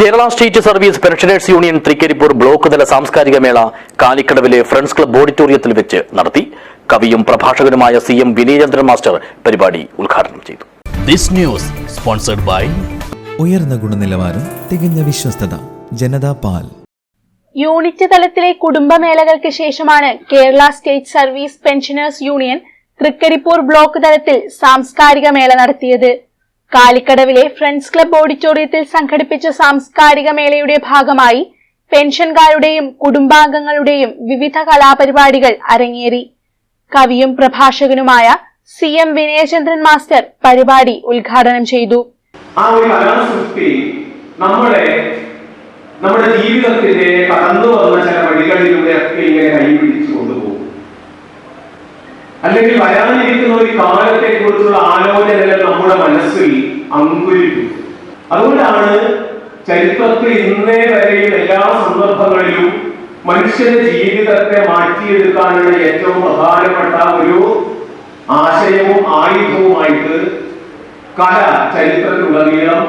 Kerala state service pensioners union Thrikkaripur block തല സാംസ്കാരിക മേള കാലിക്കടവിലെ ഫ്രണ്ട്സ് ക്ലബ് ഓഡിറ്റോറിയത്തിൽ വെച്ച് നടത്തി. കവിയും പ്രഭാഷകനുമായ സി എം വിനയചന്ദ്രൻ മാസ്റ്റർ പരിപാടി ഉദ്ഘാടനം ചെയ്തു. ദിസ് ന്യൂസ് സ്പോൺസർഡ് ബൈ ഉയർന്ന ഗുണനിലവാരം തികഞ്ഞ വിശ്വസ്തത ജനതാ പാൽ. യൂണിറ്റ് തലത്തിലെ കുടുംബമേളകൾക്ക് ശേഷമാണ് Kerala state service pensioners union Thrikkaripur block തലത്തിൽ സാംസ്കാരിക മേള നടത്തിയത്. കാലിക്കടവിലെ ഫ്രണ്ട്സ് ക്ലബ് ഓഡിറ്റോറിയത്തിൽ സംഘടിപ്പിച്ച സാംസ്കാരിക മേളയുടെ ഭാഗമായി പെൻഷൻകാരുടെയും കുടുംബാംഗങ്ങളുടെയും വിവിധ കലാപരിപാടികൾ അരങ്ങേറി. കവിയും പ്രഭാഷകനുമായ സി എം വിനയചന്ദ്രൻ മാസ്റ്റർ പരിപാടി ഉദ്ഘാടനം ചെയ്തു. ആ ഒരു നമ്മുടെ നമ്മുടെ ജീവിതത്തിന്റെ കടന്നു വന്ന ചില വഴികളിലൂടെ ഒക്കെ ഇങ്ങനെ കൈപിടിച്ചു കൊണ്ടുപോകും. അല്ലെങ്കിൽ വരാനിരിക്കുന്ന ഒരു കാലത്തെ കുറിച്ചുള്ള ആലോചനകൾ നമ്മുടെ മനസ്സിൽ അങ്കുരിക്കും. അതുകൊണ്ടാണ് ചരിത്രത്തിൽ ഇന്നേ വരെയും എല്ലാ സന്ദർഭങ്ങളിലും മനുഷ്യന്റെ ജീവിതത്തെ മാറ്റിയെടുക്കാനുള്ള ഏറ്റവും പ്രധാനപ്പെട്ട ഒരു ആശയവും ആയുധവുമായിട്ട് കല ചരിത്രത്തിലുടനീളം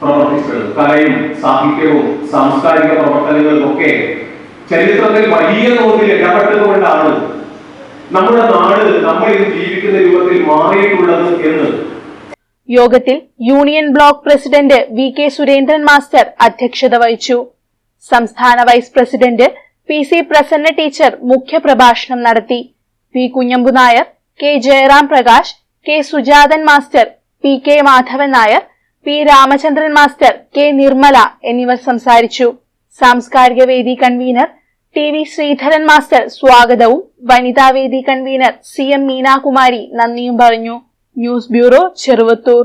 പ്രവർത്തിച്ചത് കലയും സാഹിത്യവും സാംസ്കാരിക പ്രവർത്തനങ്ങളും ഒക്കെ ചരിത്രത്തിൽ വലിയ തോതിൽ ഇടപെട്ടതുകൊണ്ടാണ് നമ്മുടെ നാട് നമ്മൾ ജീവിക്കുന്ന രൂപത്തിൽ മാറിയിട്ടുള്ളത് എന്ന്. യോഗത്തിൽ union block president V K Surendran master അധ്യക്ഷത വഹിച്ചു. സംസ്ഥാന vice president P C Prasanna teacher മുഖ്യപ്രഭാഷണം നടത്തി. P Kunhambu Nair K Jayaram Prakash K Sujathan master P K Madhavan Nair P Ramachandran master K Nirmala എന്നിവർ സംസാരിച്ചു. സാംസ്കാരിക വേദി convener T V Sreedharan master സ്വാഗതവും. വനിതാവേദി കൺവീനർ സി എം മീനാകുമാരി നന്ദിയും പറഞ്ഞു. News bureau Cheruvathur.